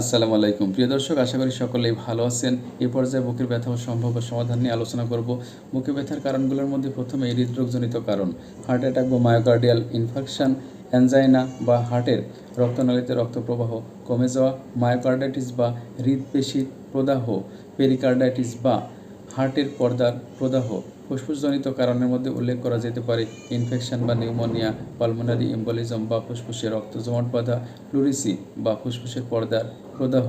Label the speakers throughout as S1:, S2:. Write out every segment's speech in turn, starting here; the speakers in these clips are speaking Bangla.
S1: আসসালামু আলাইকুম। প্রিয় দর্শক, আশা করি সকলেই ভালো আছেন। এ পর্যায়ে বুকের ব্যথা ও সম্ভাব্য সমাধান নিয়ে আলোচনা করব। বুকে ব্যথার কারণগুলোর মধ্যে প্রথমে হৃদরোগজনিত কারণ, হার্ট অ্যাটাক বা মায়োকার্ডিয়াল ইনফেকশন অ্যানজাইনা বা হার্টের রক্তনালীতে রক্তপ্রবাহ কমে যাওয়া মায়োকার্ডাইটিস বা হৃদপেশির প্রদাহ পেরিকার্ডাইটিস বা হার্টের পর্দার প্রদাহ ফুসফুসজনিত কারণের মধ্যে উল্লেখ করা যেতে পারে। ইনফেকশন বা নিউমোনিয়া, পালমোনারি এম্বলিজম বা ফুসফুসে রক্ত জমাট বাঁধা প্লুরিসি বা ফুসফুসের পর্দার প্রদাহ।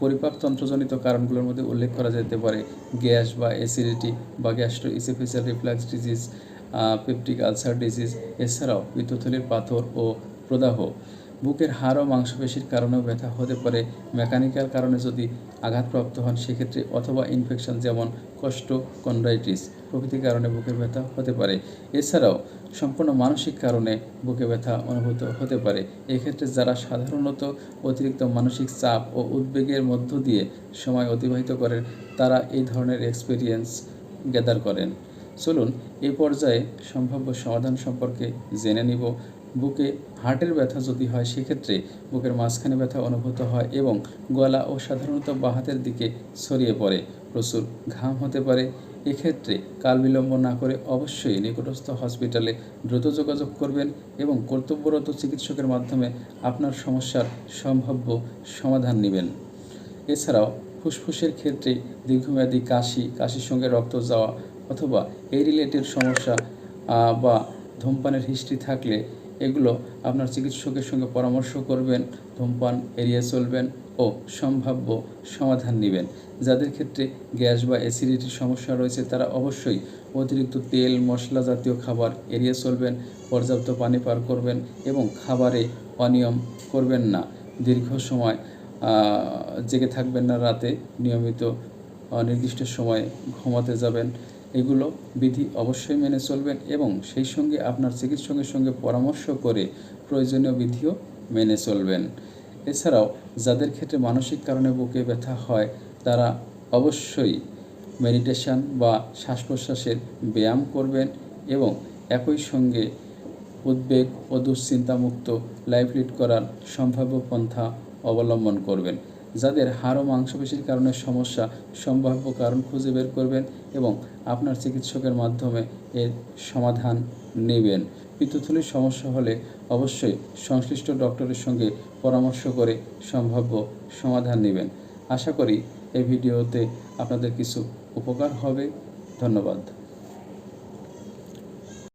S1: পরিপাকতন্ত্রজনিত কারণগুলোর মধ্যে উল্লেখ করা যেতে পারে। গ্যাস বা অ্যাসিডিটি বা gastro oesophageal reflux disease peptic ulcer disease, এছাড়াও পিত্তথলির পাথর ও প্রদাহ। বুকের হাড় ও মাংসপেশির কারণেও ব্যথা হতে পারে। মেকানিক্যাল কারণে যদি আঘাতপ্রাপ্ত হন, সেক্ষেত্রে অথবা ইনফেকশন যেমন কষ্ট কন্ড্রাইটিস প্রভৃতির কারণে বুকের ব্যথা হতে পারে। এছাড়াও সম্পূর্ণ মানসিক কারণে বুকে ব্যথা অনুভূত হতে পারে। এক্ষেত্রে যারা সাধারণত অতিরিক্ত মানসিক চাপ ও উদ্বেগের মধ্য দিয়ে সময় অতিবাহিত করেন, তারা এই ধরনের এক্সপিরিয়েন্স গ্যাদার করেন। চলুন এই পর্যায়ে সম্ভাব্য সমাধান সম্পর্কে জেনে নিব। বুকে হার্টের ব্যথা যদি হয়, সেক্ষেত্রে বুকের মাঝখানে ব্যথা অনুভূত হয় এবং গলা ও সাধারণত বাহাতের দিকে ছড়িয়ে পড়ে। প্রচুর ঘাম হতে পারে। এক্ষেত্রে কাল বিলম্ব না করে অবশ্যই নিকটস্থ হসপিটালে দ্রুত যোগাযোগ করবেন এবং কর্তব্যরত চিকিৎসকের মাধ্যমে আপনার সমস্যার সম্ভাব্য সমাধান নেবেন। এছাড়াও ফুসফুসের ক্ষেত্রে দীর্ঘমেয়াদী কাশি, কাশির সঙ্গে রক্ত যাওয়া অথবা এই রিলেটেড সমস্যা বা ধূমপানের হিস্ট্রি থাকলে এগুলো আপনার চিকিৎসকের সঙ্গে পরামর্শ করবেন, ধূমপান এড়িয়ে চলবেন ও সম্ভাব্য সমাধান নেবেন। যাদের ক্ষেত্রে গ্যাস বা অ্যাসিডিটির সমস্যা রয়েছে, তারা অবশ্যই অতিরিক্ত তেল, মশলা জাতীয় খাবার এড়িয়ে চলবেন, পর্যাপ্ত পানি পার করবেন এবং খাবারে অনিয়ম করবেন না। দীর্ঘ সময় জেগে থাকবেন না রাতে, নিয়মিত নির্দিষ্ট সময়ে ঘুমাতে যাবেন। এগুলো বিধি অবশ্যই মেনে চলবেন এবং সেই সঙ্গে আপনার চিকিৎসকের সঙ্গে পরামর্শ করে প্রয়োজনীয় বিধিও মেনে চলবেন। এছাড়াও যাদের ক্ষেত্রে মানসিক কারণে বুকে ব্যথা হয়, তারা অবশ্যই মেডিটেশন বা শ্বাস প্রশ্বাসের ব্যায়াম করবেন এবং একই সঙ্গে উদ্বেগ ও দুশ্চিন্তামুক্ত লাইফ লিড করার সম্ভাব্য পন্থা অবলম্বন করবেন। যাদের হাড় ও মাংসপেশির কারণে সমস্যা, সম্ভাব্য কারণ খুঁজে বের করবেন এবং আপনার চিকিৎসকের মাধ্যমে এর সমাধান নেবেন। পিত্তথলির সমস্যা হলে অবশ্যই সংশ্লিষ্ট ডক্টরের সঙ্গে পরামর্শ করে সম্ভাব্য সমাধান নেবেন। আশা করি এই ভিডিওতে আপনাদের কিছু উপকার হবে। ধন্যবাদ।